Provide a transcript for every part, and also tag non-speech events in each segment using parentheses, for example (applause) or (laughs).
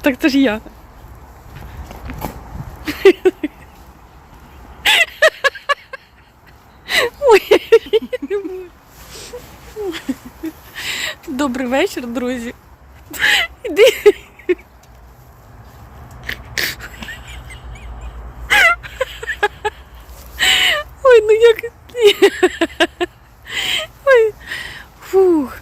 Так це ж я. Ой. Добрий вечір, друзі. Іди. Ой, ну як. Ой. Фух.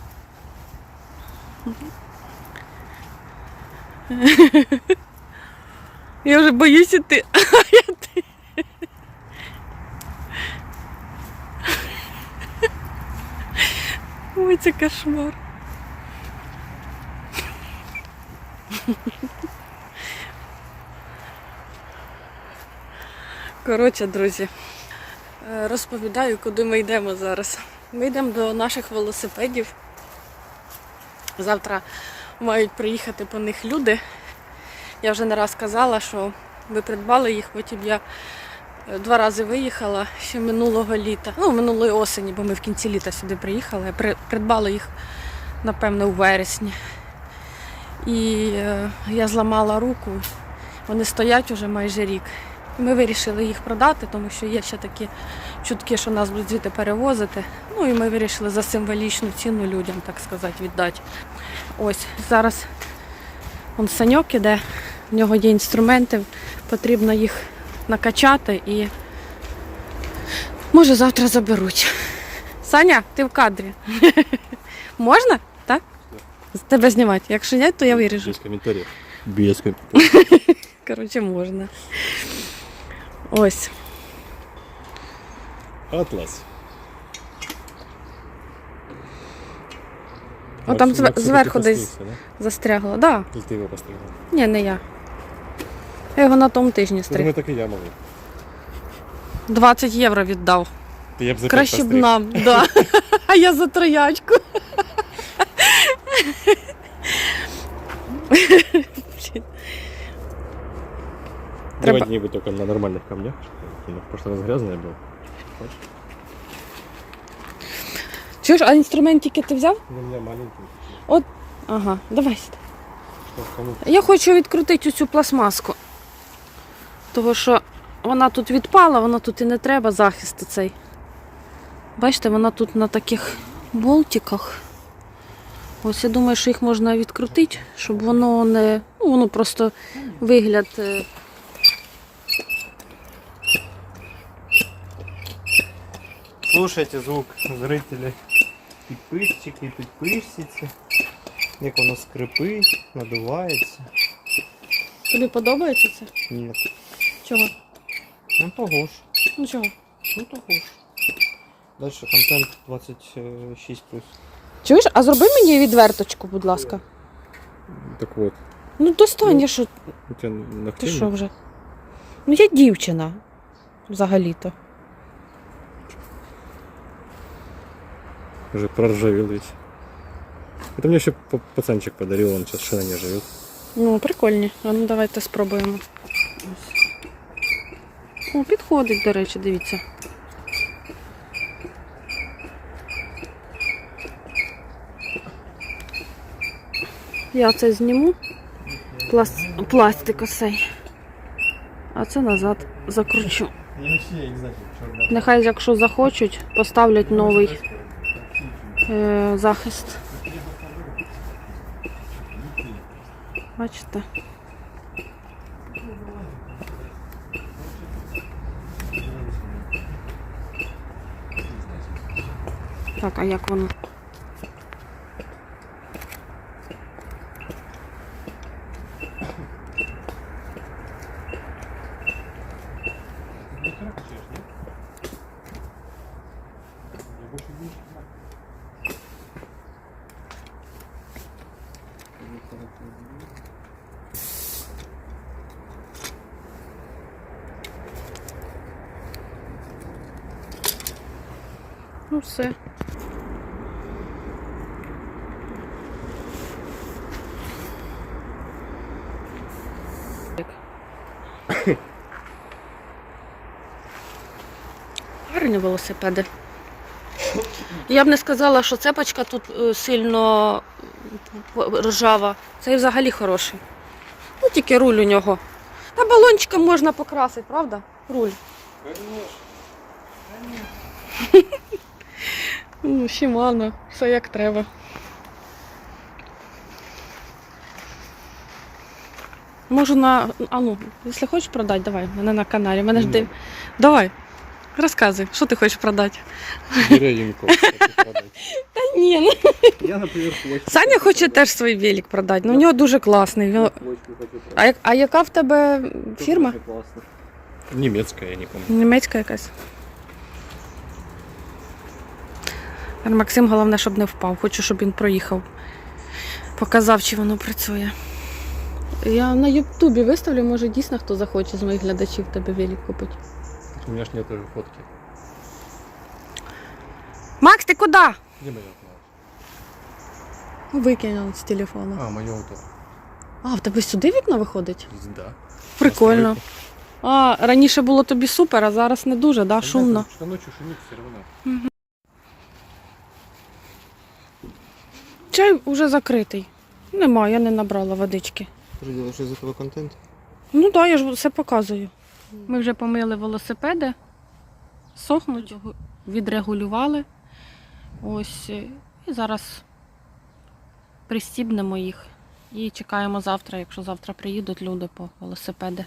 Я вже боюсь іти. (laughs) Ой, це кошмар. Коротше, друзі, е, розповідаю, куди ми йдемо зараз. Ми йдемо до наших велосипедів. Завтра мають приїхати по них люди. Я вже не раз казала, що ви придбали їх, потім я е, два рази виїхала ще минулого літа, ну, минулої осені, бо ми в кінці літа сюди приїхали. Я придбала їх, напевно, у вересні. І е, я зламала руку, вони стоять уже майже рік. Ми вирішили їх продати, тому що є ще такі чутки, що нас будуть звідти перевозити. Ну і ми вирішили за символічну ціну людям, так сказати, віддати. Ось зараз он саньок іде, в нього є інструменти, потрібно їх накачати і може завтра заберуть. Саня, ти в кадрі. (laughs) Можна? Так? З тебе знімати. Якщо ні, то я виріжу. Без комментариев. Без комментариев. (laughs) Коротше, можна. Ось. Атлас. О, там зверху десь да? застрягло. Да. Или ты его построил? Ні, не я. Я його на тому тижні Я стриг. думаю, так и я могу. 20 євро віддав. Ты я б за пять Краще б постриг. нам, (laughs) да. А я за троячку. Блін. Треба- Давай не только на нормальных камнях. Ну, В прошлый раз грязная был. Чуєш, а інструментики ти взяв? Ну, у меня маленький. Ага, давай сюди. Что, кому? Я хочу відкрутити цю пластмаску. Тому що вона тут відпала, вона тут і не треба захист цей. Бачите, вона тут на таких болтиках. Ось я думаю, що їх можна відкрутити, щоб воно не. Ну, воно просто вигляд. е, Слушайте звук зрителей. Підписчики, підписчиці. Як воно скрипить, надувається. Тобі подобається це? Ні. Чого? Ну того ж. Ну чого? Ну того ж. Далі контент 26 Чуєш, а зроби мені відверточку, будь ласка. Так вот, Ну достань, я що, у тебя на ти що вже? Ну я дівчина. Взагалі-то. Уже проржавел весь. Это мне еще пацанчик подарил, он сейчас в Шинане живет. Ну, прикольні. А ну давайте спробуємо. Ось. О, підходить, до речі, дивіться. Я це зніму. Пласт... Пластик осей. А це назад закручу. Нехай, якщо захочуть, поставлять новий е, захист. Бачите? Так, а як воно? Ну все. Велосипеди. Я б не сказала, що цепочка тут е, сильно е, ржава. Цей взагалі хороший. Ну тільки руль у нього. Та балончиком можна покрасити, правда? Руль. Ну, Shimano, все як треба. Можу на. А ну, якщо хочеш продати, давай, мене на каналі. Мене ж див. Давай, розказуй, що ти хочеш продати? Деревенько. Та ні, ну. Я, наприклад. Саня хоче теж свій велик продати, ну у нього дуже класний. Він- А, як- а яка в тебе фірма? Німецька, я не пам'ятаю. Німецька якась. Максим, головне, щоб не впав. Хочу, щоб він проїхав. Показав, чи воно працює. Я на Ютубі виставлю, може дійсно хто захоче з моїх глядачів тебе велик купити. У меня ж нет фотки. Макс, ти куди? Где моя кнопка? Викинув з телефону. А, мое вот А, в тебе сюди вікно виходить? Да. Прикольно. А, раніше було тобі супер, а зараз не дуже, да? Шумно. Что ночью шумит все равно. Чай уже закритий. Нема, я не набрала водички. Ты делаешь из этого контент? Ну так, да, я ж все показую. Ми вже помили велосипеди, сохнуть, відрегулювали. Ось. е, І зараз пристібнемо їх. І чекаємо завтра, якщо завтра приїдуть люди по велосипеди,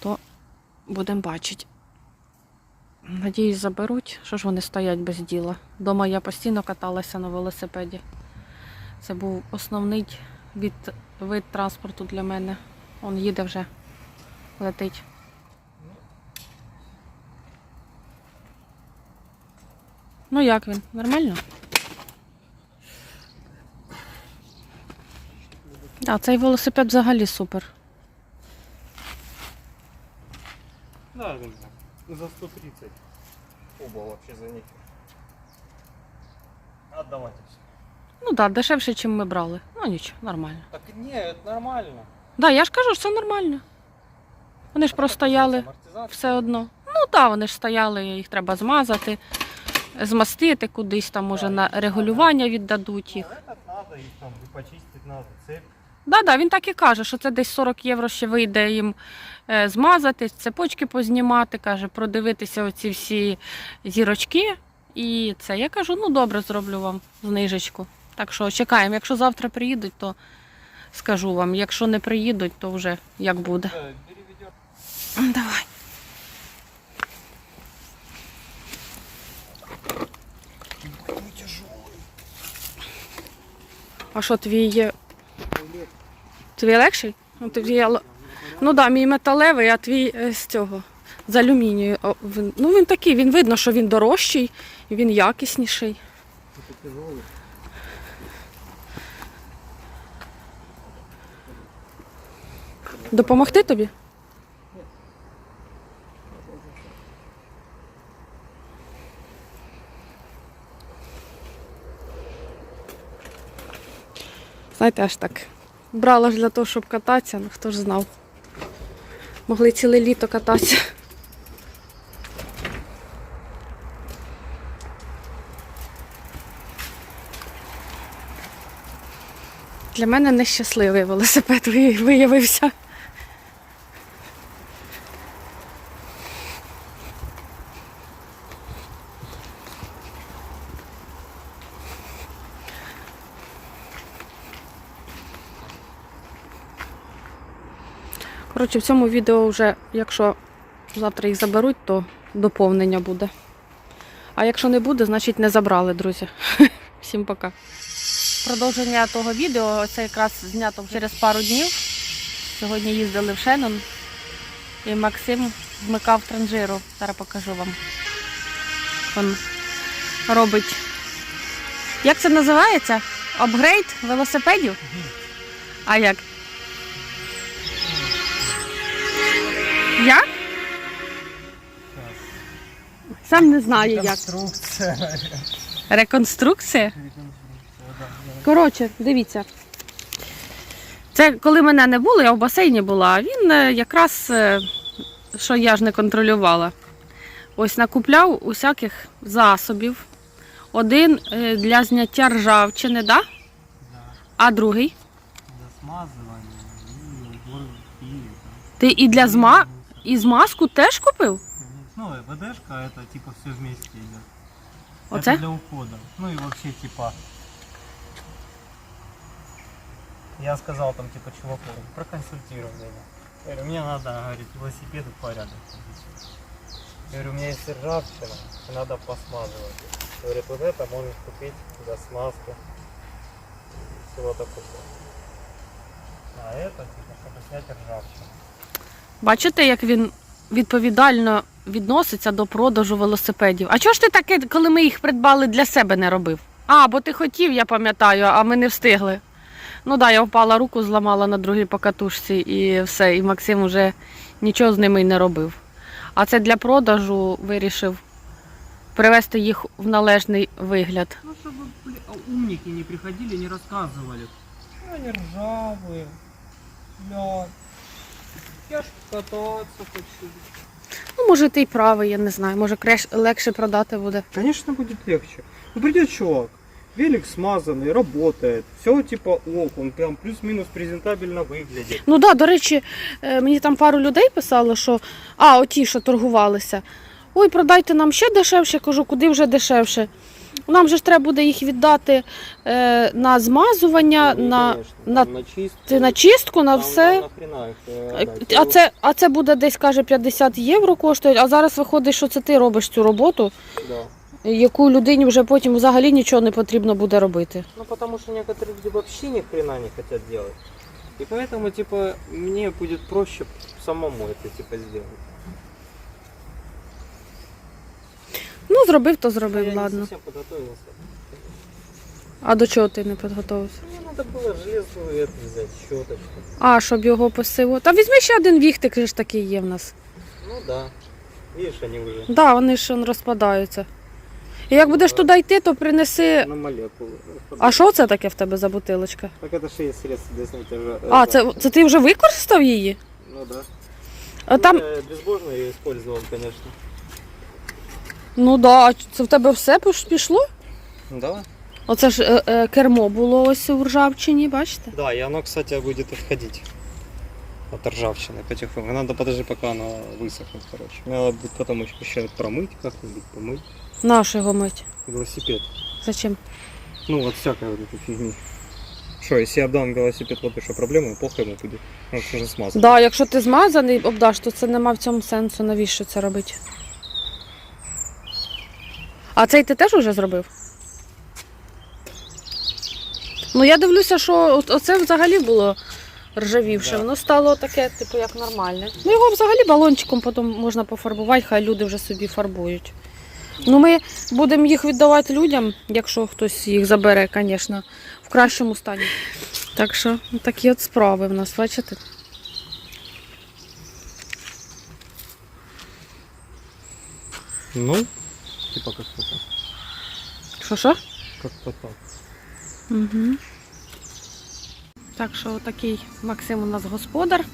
то будемо бачити. Надіюсь, заберуть. Що ж вони стоять без діла? Дома я постійно каталася на велосипеді. Це був основний від, вид транспорту для мене. Он їде вже, летить. Ну як він? Нормально? Так, цей велосипед взагалі супер. Да, за 130. Оба вообще за них. Отдавать все. Ну так, да, дешевше, ніж ми брали. Ну нічого, нормально. Так не, это нормально. Так, да, я ж кажу, що це нормально. Вони ж простояли все одно. Ну так, вони ж стояли, їх треба змазати, змастити кудись, там може на регулювання віддадуть їх. Надо, их там и надо, цепь. Да, да, він так і каже, що це десь 40 євро ще вийде їм е, змазати, цепочки познімати, каже, продивитися оці всі зірочки. І це я кажу, ну добре, зроблю вам знижечку. Так що чекаємо. Якщо завтра приїдуть, то скажу вам. Якщо не приїдуть, то вже як буде. Ведер. Давай. А що твій є? Твій легший? Ну, твій, ал- ну да, мій металевий, а твій е, з цього. З алюмінію. Ну він такий, він видно, що він дорожчий і він якісніший. Допомогти тобі? Знаєте, аж так. Брала ж для того, щоб кататися, ну хто ж знав. Могли ціле літо кататися. Для мене нещасливий велосипед виявився. Коротше, в цьому відео вже, якщо завтра їх заберуть, то доповнення буде. А якщо не буде, значить не забрали, друзі. (laughs) Всім пока. Продовження того відео це якраз знято через пару днів. Сьогодні їздили в Шеннон і Максим вмикав транжиру. Зараз покажу вам. Він робить. Як це називається? Апгрейд велосипедів? А як? Як? Сам не знаю як. Конструкция. Реконструкція? Коротше, дивіться. Це коли мене не було, я в басейні була, а він е, якраз, е, що я ж не контролювала, ось накупляв усяких засобів. Один е, для зняття ржавчини, да? А другий Для город в Ти і для зма... і змазку теж купив? Ну, и ВДшка это типа все вместе идет. Оце? Это для ухода. Ну и вообще типа... Я сказал там типа чуваку, проконсультируй меня. Я говорю, мне надо, говорит, велосипеды в порядок привести. Я говорю, у меня есть ржавчина, и надо посмазывать. Говорит, вот это можешь купить для смазки. И всего такого. А это типа, чтобы снять ржавчину. Бачите, як він відповідально відноситься до продажу велосипедів. А чого ж ти таке, коли ми їх придбали для себе, не робив? А, бо ти хотів, я пам'ятаю, а ми не встигли. Ну так, да, я впала руку, зламала на другій покатушці і все. І Максим вже нічого з ними й не робив. А це для продажу вирішив привести їх в належний вигляд. Ну, чтобы бля, умники не приходили, не рассказывали. Ну, они ржавые. Я ж кататься хочу. Ну, може, ти й правий, я не знаю. Може, креш... легше продати буде. Конечно, будет легче. Ну, придет чувак, велик смазанный, работает. Все типа ок, он прям плюс-минус презентабельно выглядит. Ну да, до речі, е, мені там пару людей писало, що а, оті, що торгувалися. Ой, продайте нам ще дешевше, кажу, куди вже дешевше. Нам же ж треба буде їх віддати е, на змазування, на, на, на чистку. ти на чистку, на все. нахрена их, Е, А це, а це буде десь, каже, 50 євро коштує, а зараз виходить, що це ти робиш цю роботу, Да. яку людині вже потім взагалі нічого не потрібно буде робити. Ну потому что некоторые люди вообще ни хрена не хотят делать. И поэтому, типа, мне будет проще самому это, типа, сделать. Ну, зробив, то Я зробив, не ладно. совсем подготовился. А до чого ти не підготувався? Мне надо было железную эту взять, щеточку. А, щоб його посило. Та візьми ще один віхтик, же ж такий є в нас. Ну да. Видишь, они уже Так, да, вони ж он, розпадаються. І як будеш туди йти, то принеси. на молекулы. А що це таке в тебе за бутилочка? Так это же есть средство для снятия жа- А, это- це, це ти вже використав її? Ну да. А там. Ну, я безбожно ее использовал, конечно. Ну да, а це в тебе все піш- пішло? Да? Оце ж е, е, кермо було ось у ржавчині, бачите? Да, и оно, кстати, будет отходить от ржавчины потихоньку. Надо подожди, пока оно высохнет, короче. Надо будет потом еще- еще промыть как-нибудь, помыть. Нашого мить. Велосипед. Зачем? Ну, вот всякая вот эта фигни. Что, если я обдам велосипед, вот и что, проблема, плохо ему будет. Он уже смазан. Да, якщо ти змазаний обдаш, то це нема в цьому сенсу, навіщо це робити. А цей ти теж вже зробив? Ну я дивлюся, що оце взагалі було ржавівше. Да. Воно стало таке, типу, як нормальне. Ну його взагалі балончиком потім можна пофарбувати, хай люди вже собі фарбують. Ну ми будемо їх віддавати людям, якщо хтось їх забере, звісно, в кращому стані. Так що такі от справи в нас, бачите? Ну, типа как-то так. Що що? Как-то так. Угу. Так що такий Максим у нас господар.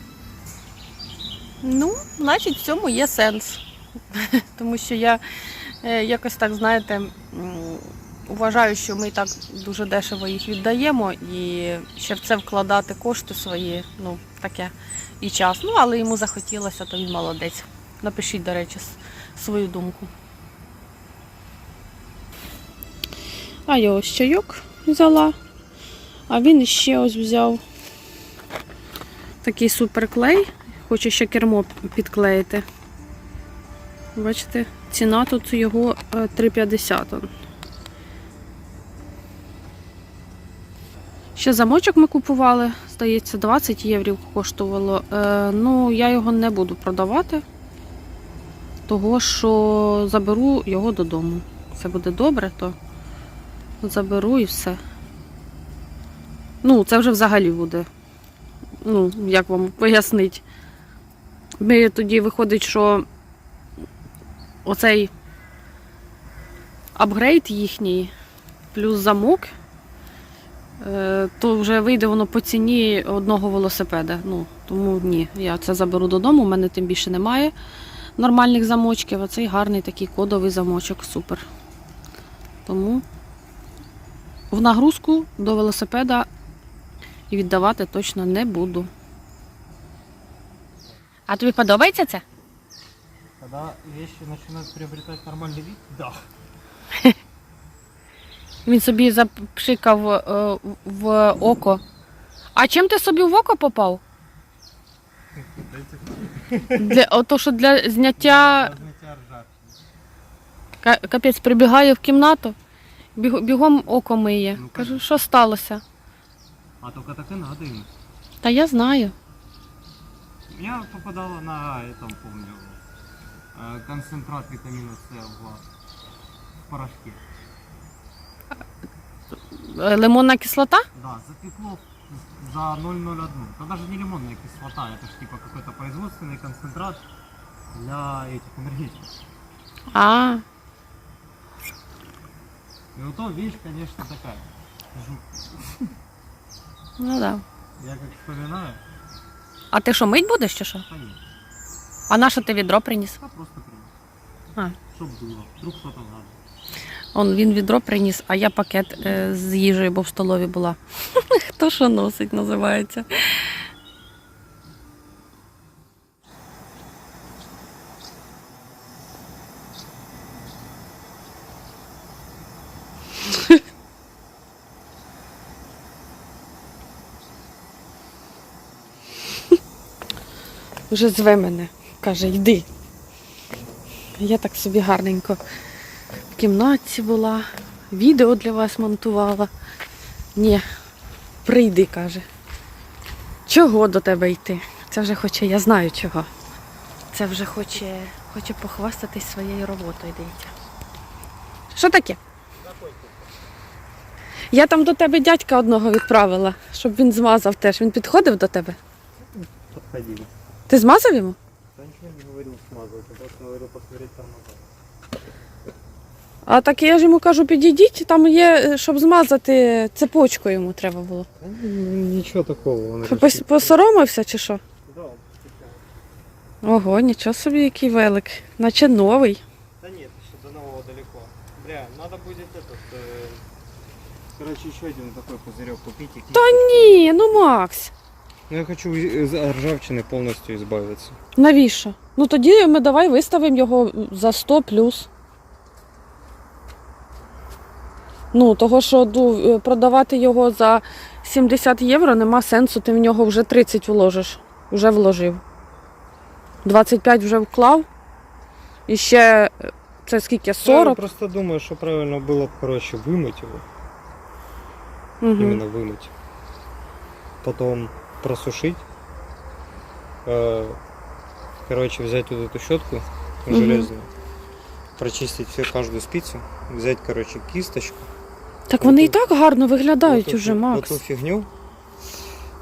Ну, значить, в цьому є сенс. (laughs) Тому що я е, якось так, знаєте, вважаю, що ми так дуже дешево їх віддаємо і ще в це вкладати кошти свої, ну, таке і час. Ну, але йому захотілося, то він молодець. Напишіть, до речі, свою думку. А я ось чайок взяла. А він ще ось взяв такий суперклей. Хочу ще кермо підклеїти. Бачите, ціна тут його е, 3,50. Ще замочок ми купували, здається, 20 євро коштувало. Е, ну, я його не буду продавати, того що заберу його додому. Все буде добре, то заберу і все. Ну, це вже взагалі буде. Ну, як вам пояснити. Ми тоді виходить, що оцей апгрейд їхній, плюс замок, е, то вже вийде воно по ціні одного велосипеда. Ну, тому ні, я це заберу додому, у мене тим більше немає нормальних замочків, а цей гарний такий кодовий замочок, супер. Тому в нагрузку до велосипеда і віддавати точно не буду. А тобі подобається це? Когда вещи начинают приобретать нормальный вид, да. (laughs) Він собі запшикав е, в око. А чим ти собі в око попав? Для, ото, що для зняття Размытие ржавчины. Ка- Капець прибігає в кімнату, біг- бігом око миє. Ну, Кажу, що сталося? А только так и надо им. Та я знаю. Я попадала на этом, помню, э, концентрат витамина С в глаз. В порошке. Е, Лимонна кислота? Да, запекло за 0,01. Это даже не лимонная кислота, это ж типа какой-то производственный концентрат для этих энергетиков. А, И вот то вещь, конечно, такая. жуткая. ну да. Я как вспоминаю, А ти що, мить будеш чи що? конечно, А на що ти відро приніс? а просто принес. А. Чтоб было, вдруг что-то надо. Он він відро приніс, а я пакет е, з їжею, бо в столові була. (laughs) Хто що носить, називається. Вже зве мене, каже, йди. Я так собі гарненько в кімнаті була, відео для вас монтувала. Ні, прийди, каже. Чого до тебе йти? Це вже хоче, я знаю чого. Це вже хоче, хоче похвастатись своєю роботою, дивіться. Що таке? Я там до тебе дядька одного відправила, щоб він змазав теж. Він підходив до тебе. Подходили. Ти змазав йому? Да ничего не говорил смазывать, я просто говорил посмотреть там назад. А так я ж йому кажу, підійдіть, там є, е, щоб змазати цепочку йому треба було. Ничего такого. Он Що, пос- Посоромився чи що? Да, он цеплял. Ого, нічого собі, який велик. Наче новий. Да нет, еще до нового далеко. Бля, надо будет этот... э, Короче, еще один такой пузырек купить и Та ні, ну Макс. Ну, я хочу из ржавчины полностью избавиться. Навіщо? Ну тоді ми давай виставимо його за 100 плюс. Ну, того, що ну, продавати його за 70 євро нема сенсу, ти в нього вже 30 вложиш. Вже вложив. 25 вже вклав. І ще е, це скільки? Я 40? просто думаю, что правильно было бы, короче, вымыть его. Угу. Именно вымыть. Потом просушить. Э, Короче, взять вот эту щетку Мгм. железную. Прочистить все, каждую спицу. Взять, короче, кисточку. Так вони і Отут- так гарно виглядають вот эту уже, фи- Макс. Вот эту фигню.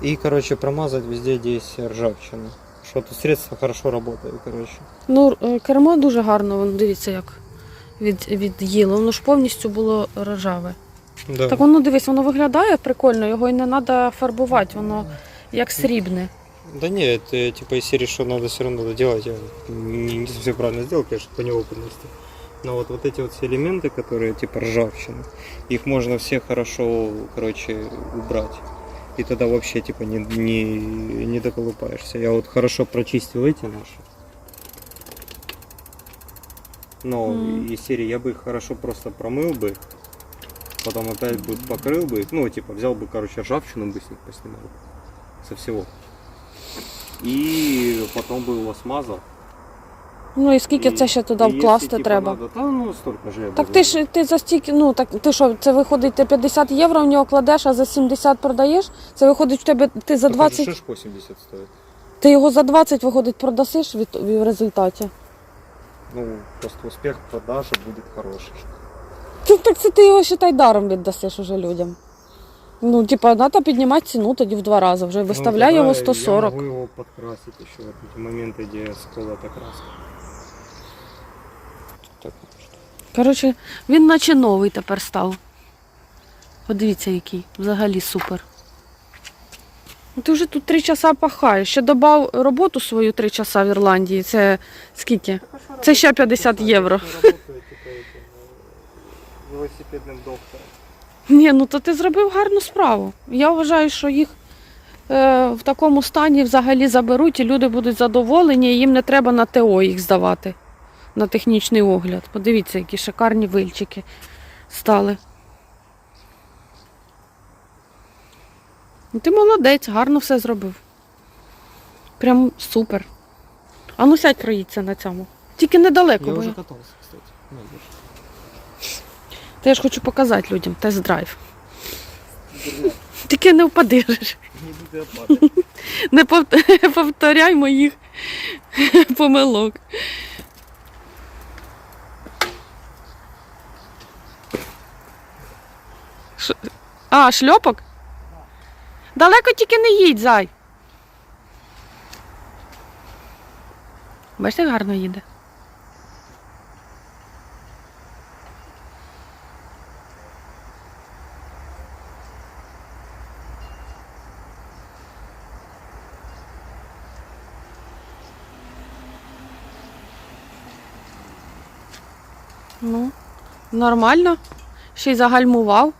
И, короче, промазать везде, где есть ржавчина. Что-то средство хорошо работает, короче. Ну, е, кермо дуже гарно, воно дивіться, як від, від'їло. Воно ж повністю було рожаве. Да. Так воно дивись, воно виглядає прикольно, його і не треба фарбувати, воно як срібне. Да нет, это, типа, из серии, что надо все равно доделать, я не, не совсем правильно сделал, конечно, по неопытности. Но вот, вот эти вот все элементы, которые типа ржавчины, их можно все хорошо, короче, убрать. И тогда вообще типа не, не, не доколупаешься. Я вот хорошо прочистил эти наши. Но Мгм. из серии я бы их хорошо просто промыл бы, потом опять бы покрыл бы, ну типа взял бы, короче, ржавчину бы с них поснимал. Со всего. И потом бы его смазал. Ну і скільки І- це ще туди і якщо, вкласти типа, треба? Надо, та ну столько же я Так буду. ти ж ти за стільки, ну так ти що, це виходить, ти 50 євро в нього кладеш, а за 70 продаєш? Це виходить в тебе ти за Так, 20, же ж 80 стоит. ти його за 20 виходить продасиш від, в результаті. Ну, просто успех продажи будет хороший. Ну, так це ти його вважай даром віддасиш уже людям. Ну, типа, треба піднімати ціну тоді в два рази. Вже виставляй ну, його тогда 140. Я могу его подкрасить еще в эти моменты, где сколота краска. Так, Коротше, він наче новий тепер став. Подивіться, який. Взагалі супер. Ну, Ти вже тут три часа пахаєш. Ще додав роботу свою три часа в Ірландії. Це скільки? Це ще 50 євро. Работаю, типа, этим, э, велосипедным доктором. Ні, ну то ти зробив гарну справу. Я вважаю, що їх е, в такому стані взагалі заберуть, і люди будуть задоволені, і їм не треба на ТО їх здавати на технічний огляд. Подивіться, які шикарні вильчики стали. Ну, Ти молодець, гарно все зробив. Прям супер. А ну сядь проїдься на цьому. Тільки недалеко, Я бо уже я... катался, кстати. Та я ж хочу показати людям тест-драйв. Тільки не впадеш. Не (laughs) повторяй моїх помилок. А, шльопок? Далеко тільки не їдь, зай. Бачите, як гарно їде. Ну, нормально. Ще й загальмував.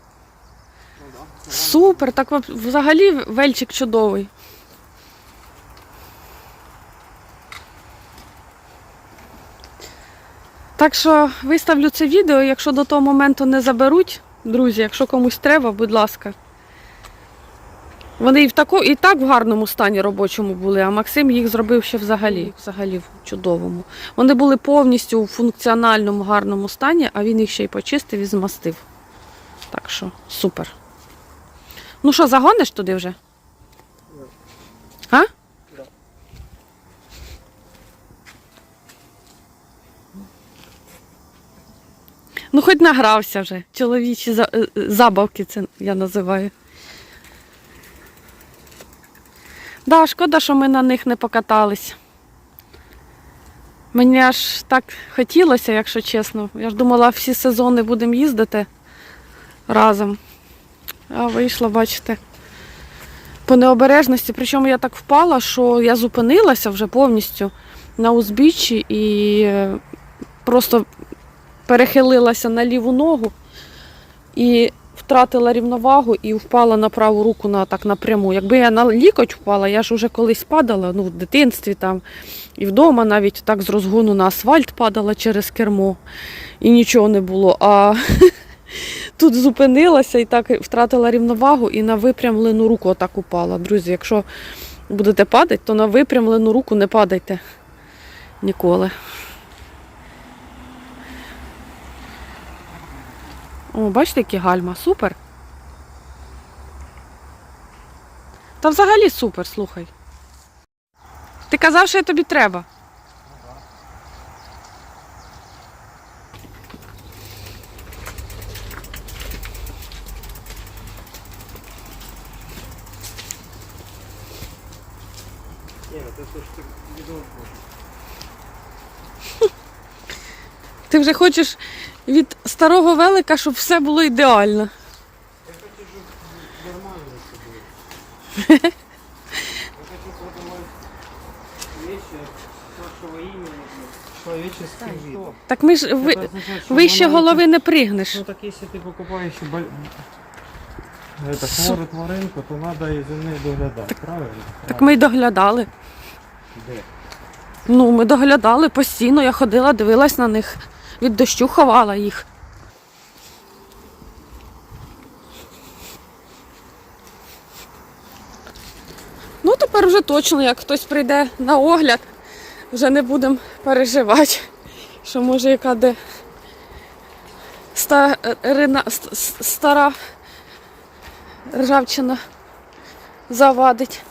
Супер, так взагалі вельчик чудовий. Так що виставлю це відео, якщо до того моменту не заберуть, друзі, якщо комусь треба, будь ласка. Вони і в тако, і так в гарному стані робочому були, а Максим їх зробив ще взагалі, взагалі в чудовому. Вони були повністю у функціональному гарному стані, а він їх ще й почистив і змастив. Так що супер. Ну що, загониш туди вже? А? Ну, хоч награвся вже. Чоловічі е, е, забавки це я називаю. Да, шкода, що ми на них не покатались. Мені аж так хотілося, якщо чесно. Я ж думала, всі сезони будемо їздити разом. А вийшло, бачите, по необережності. Причому я так впала, що я зупинилася вже повністю на узбіччі і е, просто перехилилася на ліву ногу і втратила рівновагу і впала на праву руку на так напряму. Якби я на лікоть впала, я ж уже колись падала, ну в дитинстві там і вдома навіть так з розгону на асфальт падала через кермо і нічого не було. А (laughs) тут зупинилася і так втратила рівновагу і на випрямлену руку отак упала. Друзі, якщо будете падати, то на випрямлену руку не падайте ніколи. О, бачите, які гальма, супер. Та взагалі супер, слухай. Ти казав, що я тобі треба. Ти вже хочеш від старого велика, щоб все було ідеально. Я хочу, чтобы нормально все было. Я хочу продавать вещи от вашего имени, человеческим видом. Так ми ж ви, Это означает, что вище она голови это- не пригнеш. Ну так если ты покупаешь еще боль... это, хвору тваринку, то надо і за нею доглядати, правильно? Так ми й доглядали. Де? Ну, ми доглядали постійно. Я ходила, дивилась на них. Від дощу ховала їх. Ну, тепер вже точно, як хтось прийде на огляд, вже не будемо переживати, що може яка де старина, ст- ст- стара ржавчина завадить